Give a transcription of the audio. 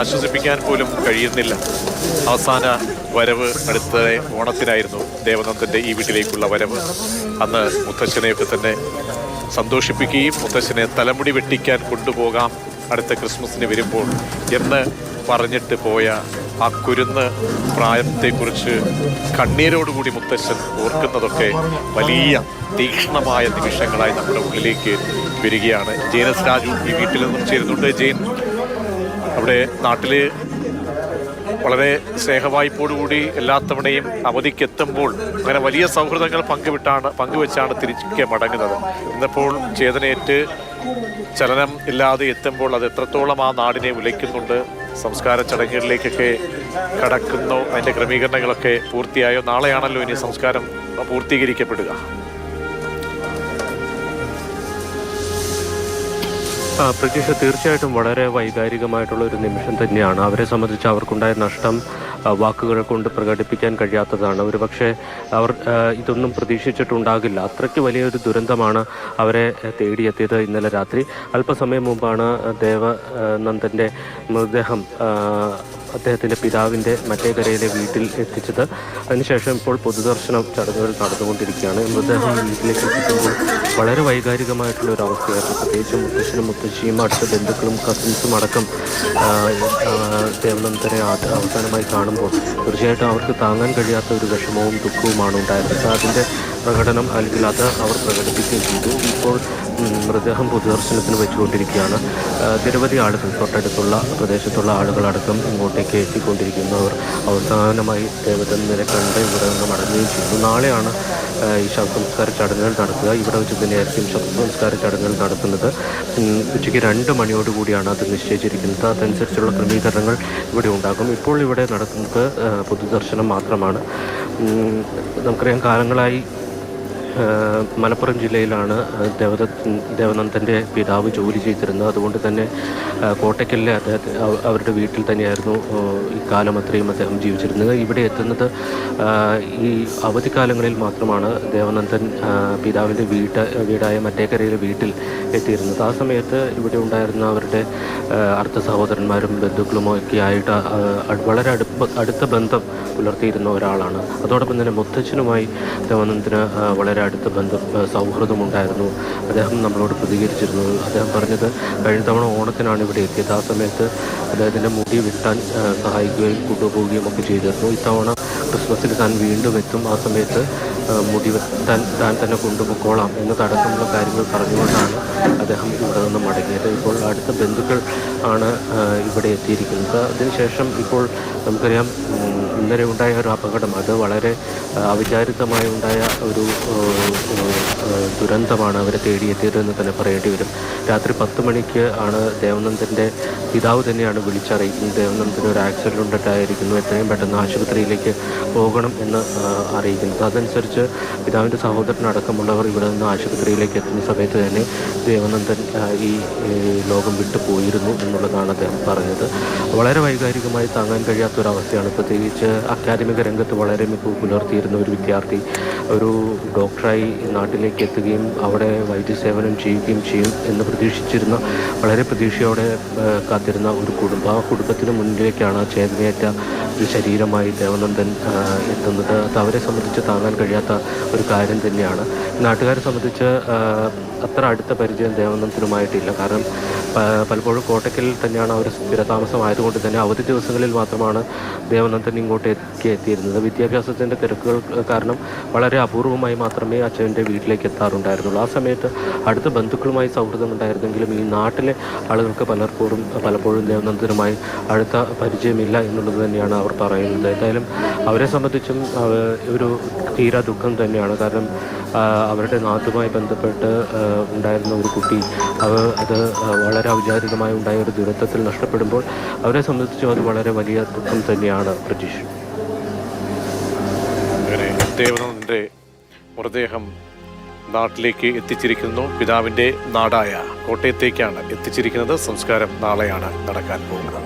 ആശ്വസിപ്പിക്കാൻ പോലും കഴിയുന്നില്ല. അവസാന വരവ് അടുത്ത ഓണത്തിനായിരുന്നു ദേവനന്ദന്റെ ഈ വീട്ടിലേക്കുള്ള വരവ്. അന്ന് മുത്തശ്ശനെയൊക്കെ തന്നെ സന്തോഷിപ്പിക്കുകയും മുത്തച്ഛനെ തലമുടി വെട്ടിക്കാൻ കൊണ്ടുപോകാം അടുത്ത ക്രിസ്മസിന് വരുമ്പോൾ എന്ന് പറഞ്ഞിട്ട് പോയ ആ കുരുന്ന് പ്രായത്തെക്കുറിച്ച് കണ്ണീരോടുകൂടി മുത്തശ്ശൻ ഓർക്കുന്നതൊക്കെ വലിയ തീക്ഷ്ണമായ നിമിഷങ്ങളായി നമ്മുടെ ഉള്ളിലേക്ക് വരികയാണ്. ജെയിനസ് രാജു ഈ വീട്ടിൽ നിന്നും ചേരുന്നുണ്ട്. ജെയിൻ അവിടെ നാട്ടിൽ വളരെ സ്നേഹവായ്പോടുകൂടി എല്ലാ തവണയും അവധിക്കെത്തുമ്പോൾ അങ്ങനെ വലിയ സൗഹൃദങ്ങൾ പങ്കുവിട്ടാണ് പങ്കുവെച്ചാണ് തിരികെ മടങ്ങുന്നത്. ഇന്നിപ്പോൾ ചേതനയേറ്റ് ചലനം ഇല്ലാതെ എത്തുമ്പോൾ അത് എത്രത്തോളം ആ നാടിനെ ഉലയ്ക്കുന്നുണ്ട് സംസ്കാര ചടങ്ങുകളിലേക്കൊക്കെ കടക്കുന്നു അതിന്റെ ക്രമീകരണങ്ങളൊക്കെ പൂർത്തിയായോ? നാളെയാണല്ലോ ഇനി സംസ്കാരം പൂർത്തീകരിക്കപ്പെടുക. പ്രതീക്ഷ തീർച്ചയായിട്ടും വളരെ വൈകാരികമായിട്ടുള്ള ഒരു നിമിഷം തന്നെയാണ്. അവരെ സംബന്ധിച്ച് അവർക്കുണ്ടായ നഷ്ടം വാക്കുകൾ കൊണ്ട് പ്രകടിപ്പിക്കാൻ കഴിയാത്തതാണ്. ഒരു പക്ഷേ അവർ ഇതൊന്നും പ്രതീക്ഷിച്ചിട്ടുണ്ടാകില്ല. അത്രയ്ക്ക് വലിയൊരു ദുരന്തമാണ് അവരെ തേടിയെത്തിയത് ഇന്നലെ രാത്രി. അല്പസമയം മുമ്പാണ് ദേവനന്ദന്റെ മൃതദേഹം അദ്ദേഹത്തിന്റെ പിതാവിന്റെ മറ്റേ കരയിലെ വീട്ടിൽ എത്തിച്ചത്. അതിനുശേഷം ഇപ്പോൾ പൊതുദർശനം ചടങ്ങുകൾ നടന്നുകൊണ്ടിരിക്കുകയാണ്. മൃതദേഹം വീട്ടിലേക്ക് എത്തിക്കുമ്പോൾ വളരെ വൈകാരികമായിട്ടുള്ള ഒരു അവസ്ഥയായിരുന്നു. പ്രത്യേകിച്ച് മുത്തശ്ശനും മുത്തശ്ശിയും അടുത്ത ബന്ധുക്കളും കസിൻസും അടക്കം ദേവനന്ദനെ അവസാനമായി കാണുമ്പോൾ തീർച്ചയായിട്ടും അവർക്ക് താങ്ങാൻ കഴിയാത്ത ഒരു വിഷമവും ദുഃഖവുമാണ് ഉണ്ടായിരുന്നത്. അതിന്റെ പ്രകടനം അല്ലെങ്കിൽ അത് അവർ പ്രകടിപ്പിക്കുകയും ചെയ്തു. ഇപ്പോൾ മൃതദേഹം പൊതുദർശനത്തിന് വെച്ചുകൊണ്ടിരിക്കുകയാണ്. നിരവധി ആളുകൾ തൊട്ടടുത്തുള്ള പ്രദേശത്തുള്ള ആളുകളടക്കം ഇങ്ങോട്ടേക്ക് എത്തിക്കൊണ്ടിരിക്കുന്നവർ അവസാനമായി ദേവതനെ കണ്ട് ഇവിടെ നിന്ന് മടങ്ങുകയും ചെയ്യുന്നു. നാളെയാണ് ഈ ശവസംസ്കാര ചടങ്ങുകൾ നടക്കുക. ഇവിടെ വെച്ച് തന്നെയായിരിക്കും ശവസംസ്കാര ചടങ്ങുകൾ നടത്തുന്നത് ഉച്ചയ്ക്ക് രണ്ട് മണിയോടുകൂടിയാണ് അത് നിശ്ചയിച്ചിരിക്കുന്നത്. അതനുസരിച്ചുള്ള ക്രമീകരണങ്ങൾ ഇവിടെ ഉണ്ടാകും. ഇപ്പോൾ ഇവിടെ നടക്കുന്നത് പൊതുദർശനം മാത്രമാണ്. നമുക്കറിയാം കാലങ്ങളായി മലപ്പുറം ജില്ലയിലാണ് ദേവദ ദേവനന്ദന്റെ പിതാവ് ജോലി ചെയ്തിരുന്നത്. അതുകൊണ്ട് തന്നെ കോട്ടയ്ക്കലിലെ അദ്ദേഹത്തെ അവരുടെ വീട്ടിൽ തന്നെയായിരുന്നു ഇക്കാലം അത്രയും അദ്ദേഹം ജീവിച്ചിരുന്നത്. ഇവിടെ എത്തുന്നത് ഈ അവധിക്കാലങ്ങളിൽ മാത്രമാണ് ദേവനന്ദൻ പിതാവിന്റെ വീട്ട് വീടായ മറ്റേക്കരയിലെ വീട്ടിൽ എത്തിയിരുന്നത്. ആ സമയത്ത് ഇവിടെ ഉണ്ടായിരുന്ന അവരുടെ അർത്ഥ സഹോദരന്മാരും ബന്ധുക്കളും ഒക്കെ ആയിട്ട് വളരെ അടുപ്പ അടുത്ത ബന്ധം പുലർത്തിയിരുന്ന ഒരാളാണ്. അതോടൊപ്പം തന്നെ മുത്തച്ഛനുമായി ദേവനന്ദന് വളരെ അടുത്ത ബന്ധം സൗഹൃദം സൗഹൃദമുണ്ടായിരുന്നു. അദ്ദേഹം നമ്മളോട് പ്രതികരിച്ചിരുന്നു. അദ്ദേഹം പറഞ്ഞത് കഴിഞ്ഞ തവണ ഓണത്തിനാണ് ഇവിടെ എത്തിയത്. ആ സമയത്ത് അദ്ദേഹത്തിന്റെ മുടി വെട്ടാൻ സഹായിക്കുകയും കൊണ്ടുപോവുകയും ഒക്കെ ചെയ്തിരുന്നു. ഇത്തവണ ക്രിസ്മസിൽ താൻ വീണ്ടും എത്തും. ആ സമയത്ത് മുടി താൻ താൻ തന്നെ കൊണ്ടുപോയിക്കോളാം എന്നതടക്കമുള്ള കാര്യങ്ങൾ പറഞ്ഞുകൊണ്ടാണ് അദ്ദേഹം ഇവിടെ നിന്ന് മടങ്ങിയത്. ഇപ്പോൾ അടുത്ത ബന്ധുക്കൾ ആണ് ഇവിടെ എത്തിയിരിക്കുന്നത്. അതിനുശേഷം ഇപ്പോൾ നമുക്കറിയാം ഇന്നലെ ഉണ്ടായ ഒരു അപകടം. അത് വളരെ അവിചാരിതമായി ഉണ്ടായ ഒരു ദുരന്തമാണ് അവരെ തേടിയെത്തിയതെന്ന് തന്നെ പറയേണ്ടി വരും. രാത്രി പത്ത് മണിക്ക് ആണ് ദേവനന്ദന്റെ പിതാവ് തന്നെയാണ് വിളിച്ചറിയിക്കുന്നത്. ദേവനന്ദന് ഒരു ആക്സിഡന്റ് ഉണ്ടായിരിക്കുന്നു എത്രയും പെട്ടെന്ന് ആശുപത്രിയിലേക്ക് പോകണം എന്ന് അറിയിക്കുന്നു അറിയിക്കുന്നത്. അതനുസരിച്ച് പിതാവിന്റെ സഹോദരനടക്കമുള്ളവർ ഇവിടെ നിന്ന് ആശുപത്രിയിലേക്ക് എത്തുന്ന സമയത്ത് തന്നെ ദേവനന്ദൻ ഈ ലോകം വിട്ടു പോയിരുന്നു എന്നുള്ളതാണ് അദ്ദേഹം പറഞ്ഞത്. വളരെ വൈകാരികമായി താങ്ങാൻ കഴിയാത്ത ഒരു അവസ്ഥയാണ് പ്രത്യേകിച്ച് അക്കാദമിക രംഗത്ത് വളരെ മികവ് പുലർത്തിയിരുന്ന ഒരു വിദ്യാർത്ഥി. ഒരു ഡോക്ടറായി നാട്ടിലേക്ക് എത്തുകയും അവിടെ വൈദ്യസേവനം ചെയ്യുകയും ചെയ്യും എന്ന് പ്രതീക്ഷിച്ചിരുന്ന വളരെ പ്രതീക്ഷയോടെ കാത്തിരുന്ന ഒരു കുടുംബം. ആ കുടുംബത്തിന് മുന്നിലേക്കാണ് ചേതനയേറ്റ ഒരു ശരീരമായി ദേവനന്ദൻ എത്തുന്നത്. അത് അവരെ സംബന്ധിച്ച് താങ്ങാൻ കഴിയാത്ത ഒരു കാര്യം തന്നെയാണ്. നാട്ടുകാരെ സംബന്ധിച്ച് അത്ര അടുത്ത പരിചയം ദേവനന്ദനുമായിട്ടില്ല കാരണം പലപ്പോഴും കോട്ടയ്ക്കൽ തന്നെയാണ് അവർ സ്ഥിരതാമസമായതുകൊണ്ട് തന്നെ അവധി ദിവസങ്ങളിൽ മാത്രമാണ് ദേവനന്ദൻ ഇങ്ങോട്ട് എത്തി എത്തിയിരുന്നത്. വിദ്യാഭ്യാസത്തിന്റെ തിരക്കുകൾ കാരണം വളരെ അപൂർവമായി മാത്രമേ അച്ഛന്റെ വീട്ടിലേക്ക് എത്താറുണ്ടായിരുന്നുള്ളൂ. ആ സമയത്ത് അടുത്ത ബന്ധുക്കളുമായി സൗഹൃദം ഉണ്ടായിരുന്നെങ്കിലും ഈ നാട്ടിലെ ആളുകൾക്ക് പലർപ്പോഴും പലപ്പോഴും ദേവനന്ദനുമായി അടുത്ത പരിചയമില്ല എന്നുള്ളത് തന്നെയാണ് അവർ പറയുന്നത്. എന്തായാലും അവരെ സംബന്ധിച്ചും ഒരു തീരാ ദുഃഖം തന്നെയാണ്. കാരണം അവരുടെ നാട്ടുമായി ബന്ധപ്പെട്ട് ഉണ്ടായിരുന്ന ഒരു കുട്ടി അവ അത് വളരെ ഔചാരികമായി ഉണ്ടായ ഒരു ദുരന്തത്തിൽ നഷ്ടപ്പെടുമ്പോൾ അവരെ സംബന്ധിച്ചും അത് വളരെ വലിയ ദുഃഖം തന്നെയാണ് പ്രതീക്ഷ. ദേവനന്ദന്റെ മൃതദേഹം നാട്ടിലേക്ക് എത്തിച്ചിരിക്കുന്നു. പിതാവിന്റെ നാടായ കോട്ടയത്തേക്കാണ് എത്തിച്ചിരിക്കുന്നത്. സംസ്കാരം നാളെയാണ് നടക്കാൻ പോകുന്നത്.